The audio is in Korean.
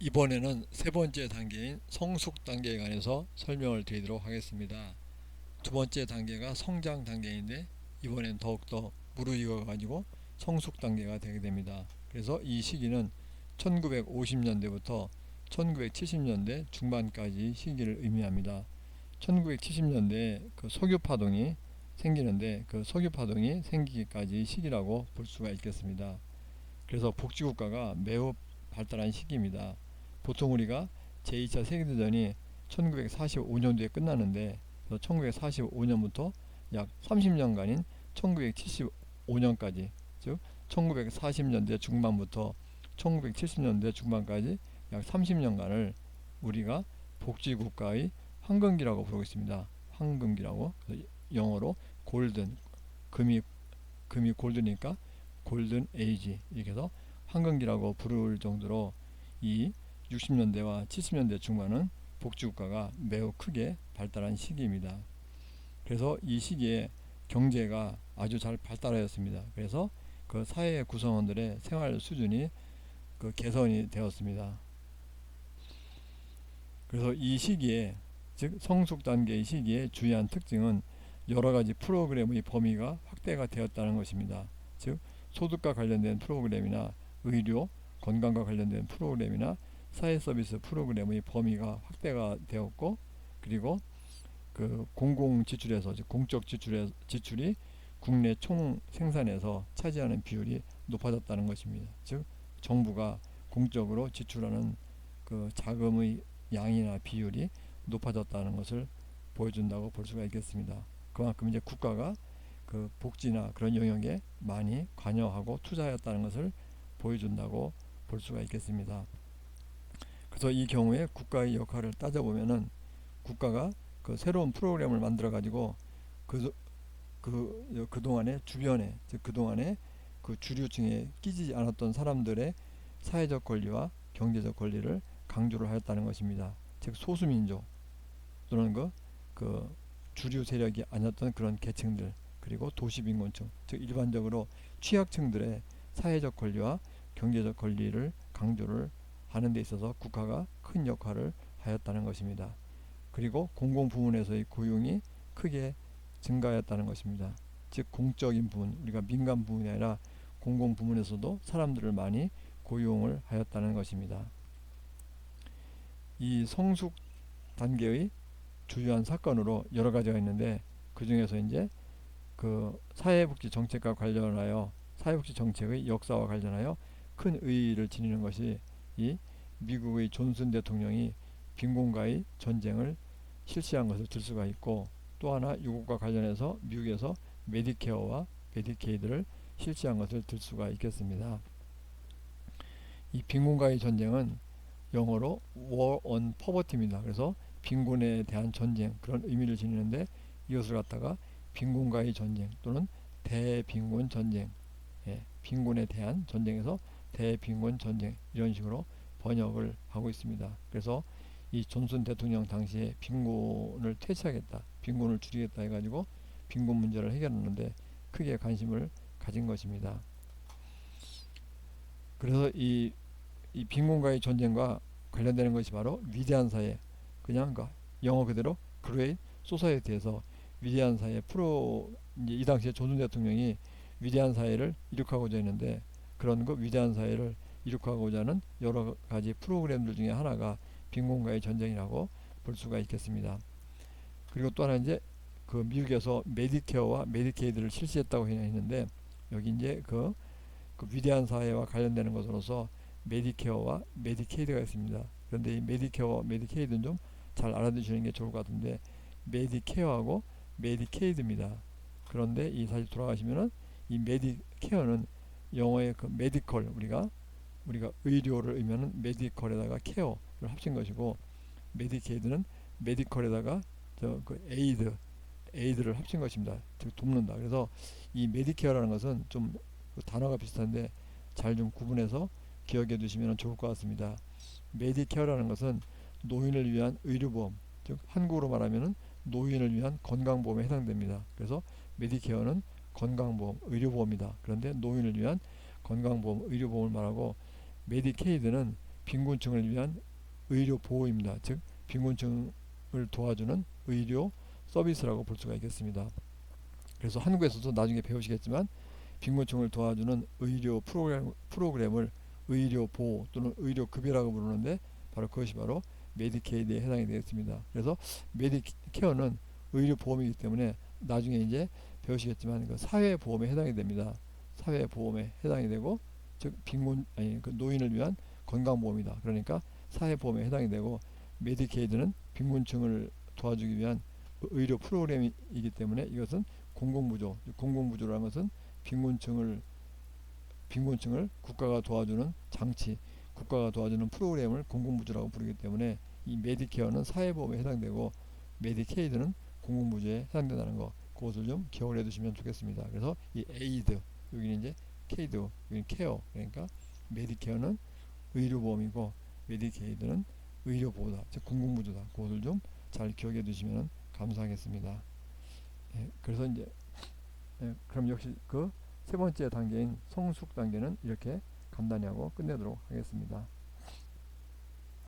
이번에는 세 번째 단계인 성숙 단계에 관해서 설명을 드리도록 하겠습니다. 두 번째 단계가 성장 단계인데 이번엔 더욱더 무르익어 가지고 성숙 단계가 되게 됩니다. 그래서 이 시기는 1950년대부터 1970년대 중반까지 시기를 의미합니다. 1970년대에 그 석유 파동이 생기는데 그 석유 파동이 생기기까지 시기라고 볼 수가 있겠습니다. 그래서 복지국가가 매우 발달한 시기입니다. 보통 우리가 제2차 세계대전이 1945년도에 끝나는데 1945년부터 약 30년간인 1975년까지 즉 1940년대 중반부터 1970년대 중반까지 약 30년간을 우리가 복지국가의 황금기라고 부르고 있습니다. 황금기라고 영어로 골든 금이 금이 골드니까 골든 에이지 이렇게 해서 황금기라고 부를 정도로 이 60년대와 70년대 중반은 복지국가가 매우 크게 발달한 시기입니다. 그래서 이 시기에 경제가 아주 잘 발달하였습니다. 그래서 그 사회 구성원들의 생활 수준이 그 개선이 되었습니다. 그래서 이 시기에 즉 성숙 단계의 시기의 주요한 특징은 여러 가지 프로그램의 범위가 확대가 되었다는 것입니다. 즉 소득과 관련된 프로그램이나 의료, 건강과 관련된 프로그램이나 사회 서비스 프로그램의 범위가 확대가 되었고 그리고 그 공공 지출에서 즉 공적 지출에 지출이 국내 총 생산에서 차지하는 비율이 높아졌다는 것입니다. 즉 정부가 공적으로 지출하는 그 자금의 양이나 비율이 높아졌다는 것을 보여준다고 볼 수가 있겠습니다. 그만큼 이제 국가가 그 복지나 그런 영역에 많이 관여하고 투자하였다는 것을 보여준다고 볼 수가 있겠습니다. 그래서 이 경우에 국가의 역할을 따져보면은 국가가 그 새로운 프로그램을 만들어 가지고 그, 그, 그동안에 주변에, 즉 그동안에 그 주류층에 끼지 않았던 사람들의 사회적 권리와 경제적 권리를 강조를 하였다는 것입니다. 즉 소수민족 또는 그, 그 주류 세력이 아니었던 그런 계층들 그리고 도시빈곤층 즉 일반적으로 취약층들의 사회적 권리와 경제적 권리를 강조를 하는 데 있어서 국가가 큰 역할을 하였다는 것입니다. 그리고 공공 부문에서의 고용이 크게 증가하였다는 것입니다. 즉 공적인 부문 우리가 민간 부문이 아니라 공공 부문에서도 사람들을 많이 고용을 하였다는 것입니다. 이 성숙 단계의 주요한 사건으로 여러 가지가 있는데 그 중에서 이제 그 사회복지 정책과 관련하여 사회복지 정책의 역사와 관련하여 큰 의의를 지니는 것이 이 미국의 존슨 대통령이 빈곤과의 전쟁을 실시한 것을 들 수가 있고 또 하나 이것과 관련해서 미국에서 메디케어와 메디케이드를 실시한 것을 들 수가 있겠습니다. 이 빈곤과의 전쟁은 영어로 War on Poverty입니다. 그래서 빈곤에 대한 전쟁 그런 의미를 지니는데 이것을 갖다가 빈곤과의 전쟁 또는 대빈곤 전쟁 예, 빈곤에 대한 전쟁에서 대빈곤 전쟁 이런 식으로 번역을 하고 있습니다. 그래서 이 존슨 대통령 당시에 빈곤을 퇴치하겠다, 빈곤을 줄이겠다 해가지고 빈곤 문제를 해결하는데 크게 관심을 가진 것입니다. 그래서 이, 이 빈곤과의 전쟁과 관련되는 것이 바로 위대한 사회, 그냥 그 영어 그대로 그레이트 소사이어티에서 위대한 사회 프로 이 당시에 존슨 대통령이 위대한 사회를 이룩하고자 했는데 그런 그 위대한 사회를 이룩하고자 하는 여러 가지 프로그램들 중에 하나가 빈곤과의 전쟁이라고 볼 수가 있겠습니다. 그리고 또 하나 이제 그 미국에서 메디케어와 메디케이드를 실시했다고 했는데 여기 이제 그, 그 위대한 사회와 관련되는 것으로서 메디케어와 메디케이드가 있습니다. 그런데 이 메디케어, 메디케이드는 좀 잘 알아두시는 게 좋을 것 같은데 메디케어하고 메디케이드입니다. 그런데 이 사실 돌아가시면은 이 메디케어는 영어의 그 메디컬 우리가 우리가 의료를 의미하는 메디컬에다가 케어를 합친 것이고 메디케이드는 메디컬에다가 저 그 에이드 에이드를 합친 것입니다. 즉 돕는다. 그래서 이 메디케어라는 것은 좀그 단어가 비슷한데 잘 좀 구분해서 기억해 두시면 좋을 것 같습니다. 메디케어라는 것은 노인을 위한 의료보험, 즉 한국어로 말하면은 노인을 위한 건강보험에 해당됩니다. 그래서 메디케어는 건강보험, 의료보험이다. 그런데 노인을 위한 건강보험, 의료보험을 말하고 메디케이드는 빈곤층을 위한 의료 보호입니다. 즉 빈곤층을 도와주는 의료 서비스라고 볼 수가 있겠습니다. 그래서 한국에서도 나중에 배우시겠지만 빈곤층을 도와주는 의료 프로그램, 프로그램을 의료 보호 또는 의료 급여라고 부르는데 바로 그것이 바로 메디케이드에 해당이 되겠습니다. 그래서 메디케어는 의료 보험이기 때문에 나중에 이제 배우시겠지만 그 사회 보험에 해당이 됩니다. 사회 보험에 해당이 되고 즉 빈곤 아니 그 노인을 위한 건강 보험이다. 그러니까 사회 보험에 해당이 되고 메디케이드는 빈곤층을 도와주기 위한 의료 프로그램이기 때문에 이것은 공공부조, 공공부조라는 것은 빈곤층을 빈곤층을 국가가 도와주는 장치, 국가가 도와주는 프로그램을 공공부조라고 부르기 때문에 이 메디케어는 사회보험에 해당되고 메디케이드는 공공부조에 해당된다는 거 그것을 좀 기억을 해두시면 좋겠습니다. 그래서 이 에이드 여기는 이제 케이드 여기는 케어 그러니까 메디케어는 의료보험이고 메디케이드는 의료보호다 즉 공공부조다 그것을 좀 잘 기억해 두시면 감사하겠습니다. 예, 그래서 이제 예, 그럼 역시 그 세 번째 단계인 성숙 단계는 이렇게 간단히 하고 끝내도록 하겠습니다.